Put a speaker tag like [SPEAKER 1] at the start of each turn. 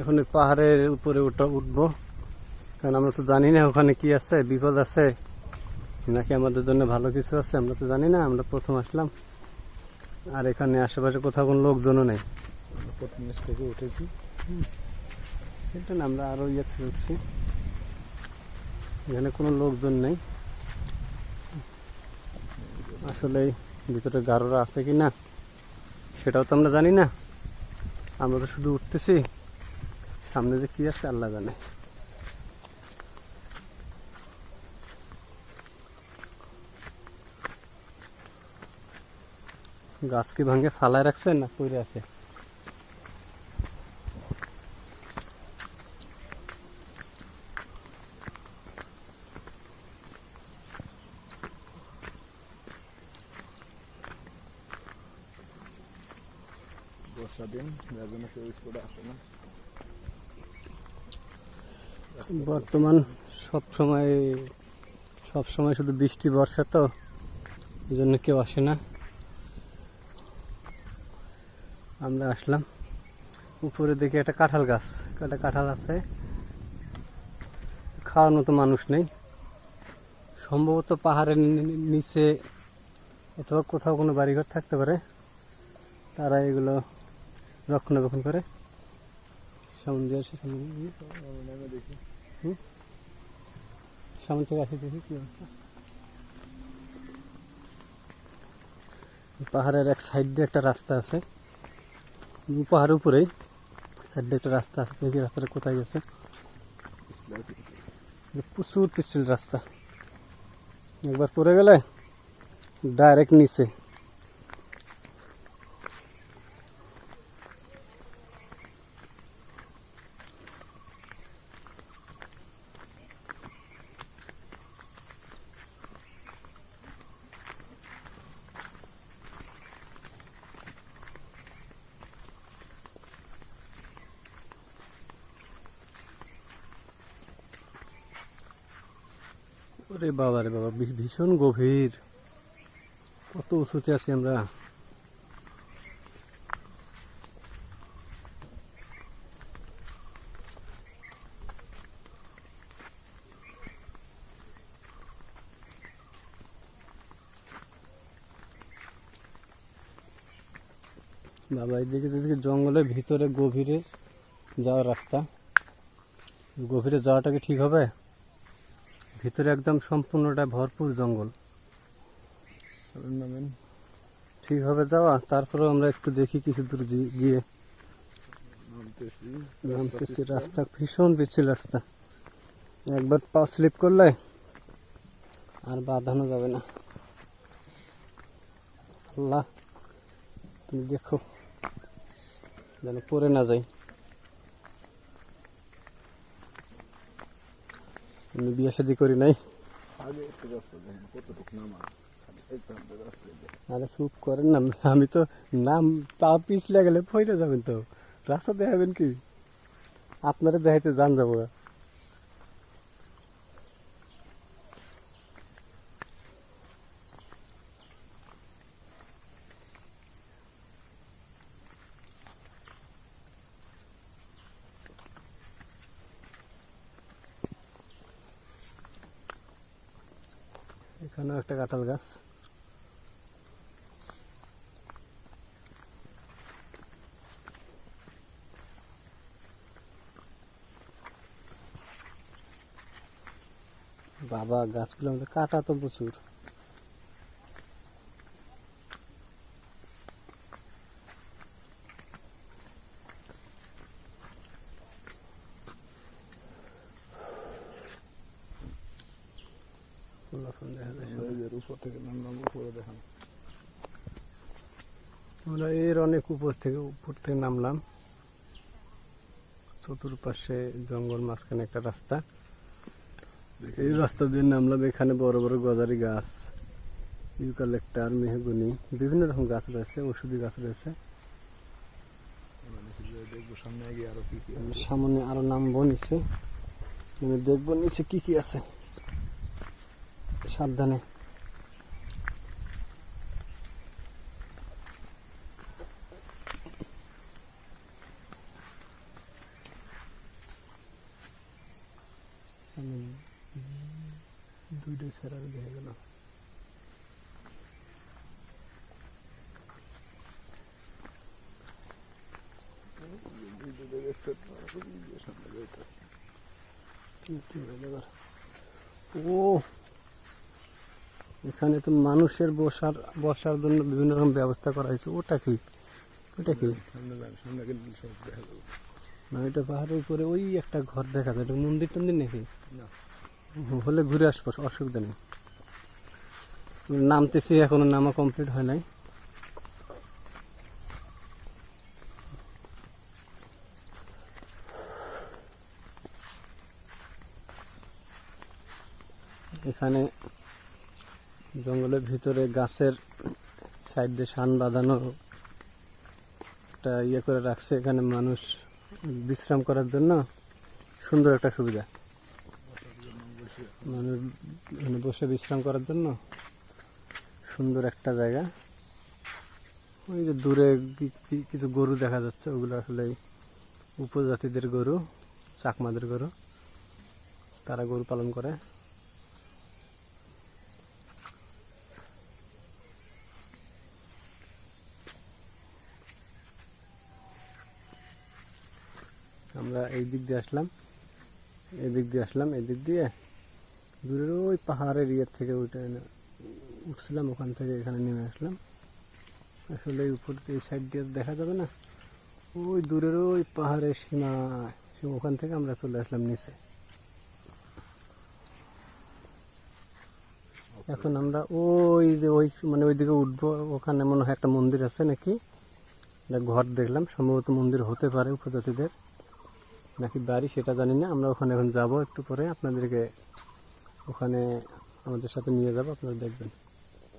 [SPEAKER 1] এখন পাহাড়ের উপরে উঠা উঠবো। কারণ আমরা তো জানি না ওখানে কি আছে বিপদ আছে। নাকি আমাদের জন্য ভালো কিছু আছে আমরা তো জানি না আমরা প্রথম আসলাম। আর এখানে আশেপাশে কোথাও কোনো লোকজনও নেই।
[SPEAKER 2] আমরা প্রথম স্টেজে উঠেছি।
[SPEAKER 1] এটা না আমরা আরও ইয়ে উঠছি। এখানে কোনো লোকজন নেই। আসলে ভিতরে গারোরা আছে কি না সেটাও তো আমরা জানি না। আমরা তো শুধু উঠতেছি। সামনে যে কি আছে, আল্লাহ জানে। গাছ কি ভাঙে, ফালায় রাখছেন না পড়ে আছে?
[SPEAKER 2] বর্ষা দিন যার জন্য আসে না
[SPEAKER 1] বর্তমান সব সময় সব সময় শুধু বৃষ্টি, বর্ষা তো, এই জন্য কেউ আসে না। আমরা আসলাম। উপরে দেখি একটা কাঁঠাল গাছ, একটা কাঁঠাল আছে। খাওয়ার মতো মানুষ নেই। সম্ভবত পাহাড়ের নিচে অথবা কোথাও কোনো বাড়িঘর থাকতে পারে। তারা এগুলো রক্ষণাবেক্ষণ করে সামনে দিয়ে আসে সামনে দিয়ে।
[SPEAKER 2] আমি নেমে দেখি
[SPEAKER 1] সামনে থেকে আসি দেখি কি অবস্থা পাহাড়ের এক সাইড দিয়ে একটা রাস্তা আছে। উম, পাহাড়ের উপরেই সাইড দিয়ে একটা রাস্তা আছে। দেখি রাস্তাটা কোথায় গেছে। যে প্রচুর পিচ্ছিল রাস্তা। একবার পড়ে গেলে ডাইরেক্ট নিচে। ওরে বাবা রে বাবা ভীষণ গভীর। কত উঁচুতে আছি আমরা। বাবা, এদিকে এদিকে জঙ্গলের ভিতরে গভীরে যাওয়ার রাস্তা। গভীরে যাওয়াটা কি ঠিক হবে? ভিতরে একদম সম্পূর্ণটা ভরপুর জঙ্গল।
[SPEAKER 2] চলুন নামেন
[SPEAKER 1] ঠিক হবে যাওয়া তারপরেও আমরা একটু দেখি কিছু দূর গিয়ে।
[SPEAKER 2] নামতেছি।
[SPEAKER 1] রাস্তা ভীষণ পিছিল রাস্তা। একবার পা স্লিপ করলে আর বাঁধানো যাবে না। আল্লাহ তুমি দেখো যেন পরে না যাই। আমি বিয়ে শাদি করি নাই। আরে চুপ করেন না, আমি তো নাম পা পিছলে গেলে ফইরে যাবেন তো। রাস্তা দেখাবেন কি? আপনারা দেখাইতে যান যাব এখানেও একটা কাঁঠাল গাছ। বাবা গাছগুলো আমাদের কাটা তো প্রচুর। ফুলাফল দেখা যায়
[SPEAKER 2] আমরা উপর থেকে নামলাম উপরে দেখান।
[SPEAKER 1] আমরা এর অনেক উপর থেকে উপর থেকে নামলাম। চতুর্পাশে জঙ্গল মাঝখানে একটা রাস্তা। এই রাস্তা দিয়ে নামলাম এখানে বড় বড় গজারি গাছ ইউকালেক্টার মেহগুনি বিভিন্ন রকম গাছ রয়েছে ওষুধি গাছ রয়েছে।
[SPEAKER 2] সামনে
[SPEAKER 1] আরও নামবো নিচে। দেখব নিচে কি কি আছে। সাবধানে। দুইটা সেরার হয়ে গেল এখানে তো মানুষের বসার বসার জন্য বিভিন্ন রকম ব্যবস্থা করা হয়েছে। ওটা কি? ওটা কি? না এটা পাহাড়ের উপরে ওই একটা ঘর দেখা যায়। এটা মন্দির টন্দির নাকি? হলে ঘুরে আসব অসুবিধা নেই। নামতেছি এখনও নামা কমপ্লিট হয় নাই। এখানে জঙ্গলের ভিতরে গাছের সাইড দিয়ে সান বাঁধানো একটা ইয়ে করে রাখছে এখানে মানুষ বিশ্রাম করার জন্য। সুন্দর একটা সুবিধা। মানে এখানে বসে বিশ্রাম করার জন্য সুন্দর একটা জায়গা। ওই যে দূরে কিছু গরু দেখা যাচ্ছে, ওগুলো আসলে উপজাতিদের গরু, চাকমাদের গরু। তারা গরু পালন করে। আমরা এই দিক দিয়ে আসলাম, এই দিক দিয়ে আসলাম, এই দিক দিয়ে দূরের ওই পাহাড়ের ইয়ের থেকে ওইটা উঠছিলাম, ওখান থেকে এখানে নেমে আসলাম। আসলে উপর এই সাইড দিয়ে দেখা যাবে না? ওই দূরের ওই পাহাড়ের সীমা ওখান থেকে আমরা চলে আসলাম নিচে। এখন আমরা ওই যে ওই মানে ওইদিকে উঠবো, ওখানে মনে হয় একটা মন্দির আছে নাকি? ঘর দেখলাম, সম্ভবত মন্দির হতে পারে উপজাতিদের। নাকি বাড়ি সেটা জানি না। আমরা ওখানে এখন যাব একটু পরে। আপনাদেরকে ওখানে আমাদের সাথে নিয়ে যাব। আপনারা দেখবেন।